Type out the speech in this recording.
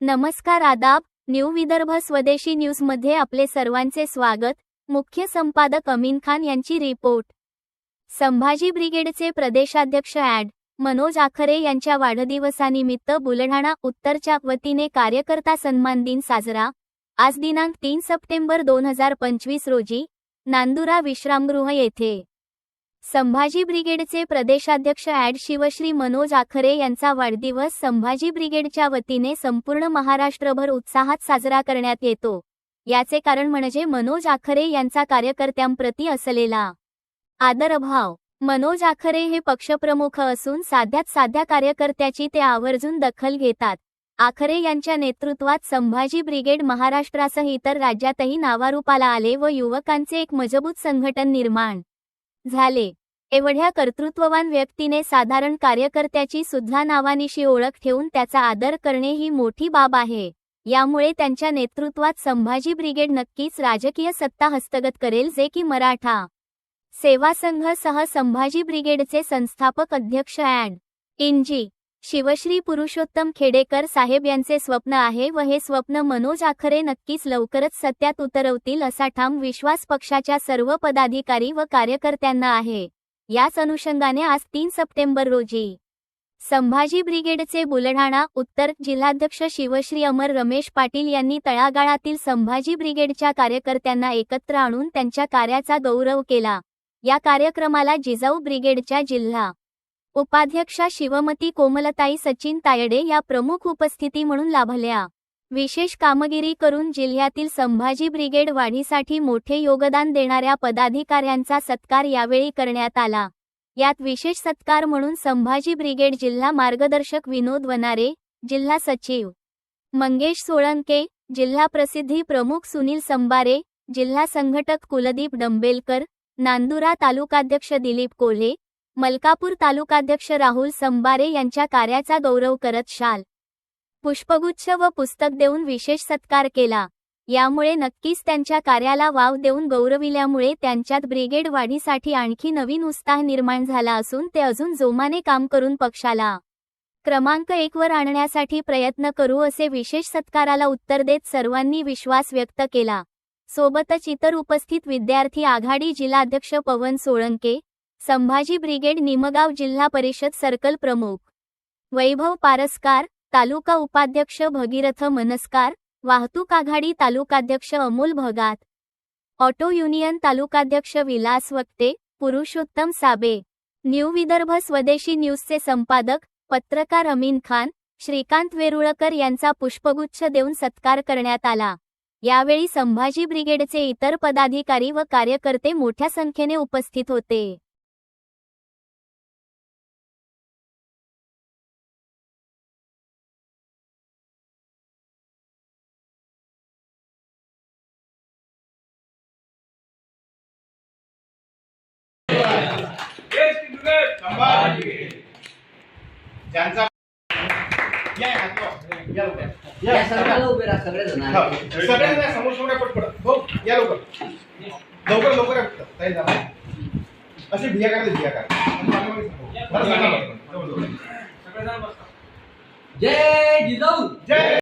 नमस्कार आदाब न्यू विदर्भ स्वदेशी न्यूजमध्ये आपले सर्वांचे स्वागत. मुख्य संपादक अमीन खान यांची रिपोर्ट. संभाजी ब्रिगेडचे प्रदेशाध्यक्ष ॲड. मनोज आखरे यांच्या वाढदिवसानिमित्त बुलढाणा उत्तरच्या वतीने कार्यकर्ता सन्मान दिन साजरा. आज दिनांक तीन सप्टेंबर दोन हजार पंचवीस रोजी नांदुरा विश्रामगृह येथे. संभाजी ब्रिगेडचे प्रदेशाध्यक्ष ॲड शिवश्री मनोज आखरे यांचा वाढदिवस संभाजी ब्रिगेडच्या वतीने संपूर्ण महाराष्ट्रभर उत्साहात साजरा करण्यात येतो. याचे कारण म्हणजे मनोज आखरे यांचा कार्यकर्त्यांप्रती असलेला आदरभाव. मनोज आखरे हे पक्षप्रमुख असून साध्यात साध्या कार्यकर्त्याची ते आवर्जून दखल घेतात. आखरे यांच्या नेतृत्वात संभाजी ब्रिगेड महाराष्ट्रासह इतर राज्यातही नावारूपाला आले व युवकांचे एक मजबूत संघटन निर्माण झाले. एवढ्या कर्तृत्ववान व्यक्तीने साधारण कार्यकर्त्याची सुद्धा नावानिशी ओळख ठेवून त्याचा आदर करणे ही मोठी बाब आहे. यामुळे त्यांच्या नेतृत्वात संभाजी ब्रिगेड नक्कीच राजकीय सत्ता हस्तगत करेल जे की मराठा सेवा संघ सह संभाजी ब्रिगेडचे संस्थापक अध्यक्ष ॲड इंजी शिवश्री पुरुषोत्तम खेडेकर साहेब यांचे स्वप्न आहे व हे स्वप्न मनोज आखरे नक्कीच लवकरच सत्यात उतरवतील असा ठाम विश्वास पक्षाच्या सर्व पदाधिकारी व कार्यकर्त्यांना आहे. याच अनुषंगाने आज तीन सप्टेंबर रोजी संभाजी ब्रिगेडचे बुलढाणा उत्तर जिल्हाध्यक्ष शिवश्री अमर रमेश पाटील यांनी तळागाळातील संभाजी ब्रिगेडच्या कार्यकर्त्यांना एकत्र आणून त्यांच्या कार्याचा गौरव केला. या कार्यक्रमाला जिजाऊ ब्रिगेडच्या जिल्हा उपाध्यक्षा शिवमती कोमलताई सचिन तायडे या प्रमुख उपस्थिती म्हणून लाभल्या. विशेष कामगिरी करून जिल्ह्यातील संभाजी ब्रिगेड वाढीसाठी मोठे योगदान देणाऱ्या पदाधिकाऱ्यांचा सत्कार यावेळी करण्यात आला. यात विशेष सत्कार म्हणून संभाजी ब्रिगेड जिल्हा मार्गदर्शक विनोद वनारे जिल्हा सचिव मंगेश सोळंके जिल्हा प्रसिद्धी प्रमुख सुनील संबारे जिल्हा संघटक कुलदीप डंबेलकर नांदुरा तालुकाध्यक्ष दिलीप कोल्हे मलकापूर तालुकाध्यक्ष राहुल संबारे यांच्या कार्याचा गौरव करत शाल. पुष्पगुच्छ व पुस्तक देऊन विशेष सत्कार केला. यामुळे नक्कीच त्यांच्या कार्याला वाव देऊन गौरविल्यामुळे त्यांच्यात ब्रिगेड वाढीसाठी आणखी नवीन उत्साह निर्माण झाला असून ते अजून जोमाने काम करून पक्षाला क्रमांक एक वर आणण्यासाठी प्रयत्न करू असे विशेष सत्काराला उत्तर देत सर्वांनी विश्वास व्यक्त केला. सोबतच इतर उपस्थित विद्यार्थी आघाडी जिल्हाध्यक्ष पवन सोळंके संभाजी ब्रिगेड निमगाव जिल्हा परिषद सर्कल प्रमुख. वैभव पारसकार तालुका उपाध्यक्ष भगीरथ मनस्कार वाहतूक आघाडी तालुकाध्यक्ष अमोल भगात. ऑटो युनियन तालुकाध्यक्ष विलास वक्ते पुरुषोत्तम साबे. न्यू विदर्भ स्वदेशी न्यूजचे संपादक पत्रकार अमीन खान श्रीकांत वेरुळकर यांचा पुष्पगुच्छ देऊन सत्कार करण्यात आला. यावेळी संभाजी ब्रिगेडचे इतर पदाधिकारी व कार्यकर्ते मोठ्या संख्येने उपस्थित होते. ज्यांचा या, सर्वांना उभे राहा हो. सगळ्यांना समोर समोर या हो या लवकर लवकर लवकर या पटकन. ताई जा. अशी भिया काढले भिया काढ बरं, सांगा बरं. जवळ, जवळ. जय जिजाऊ जय